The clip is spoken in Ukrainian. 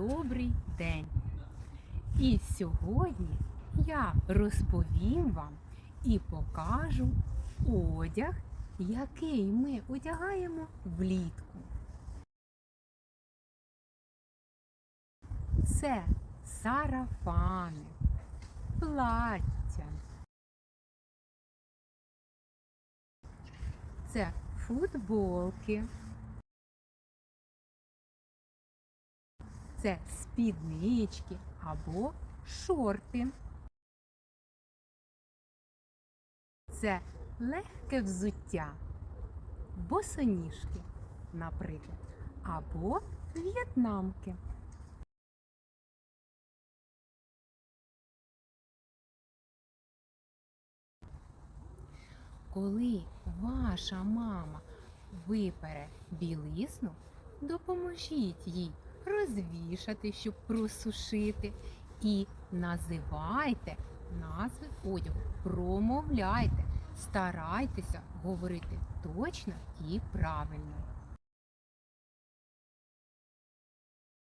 добрий день! І сьогодні я розповім вам і покажу одяг, який ми одягаємо влітку. Це сарафани, плаття. Це футболки. Це спіднички або шорти. Це легке взуття, босоніжки, наприклад, або в'єтнамки. Коли ваша мама випере білизну, допоможіть їй розвішати, щоб просушити. І називайте назви одягу, промовляйте, старайтеся говорити точно і правильно.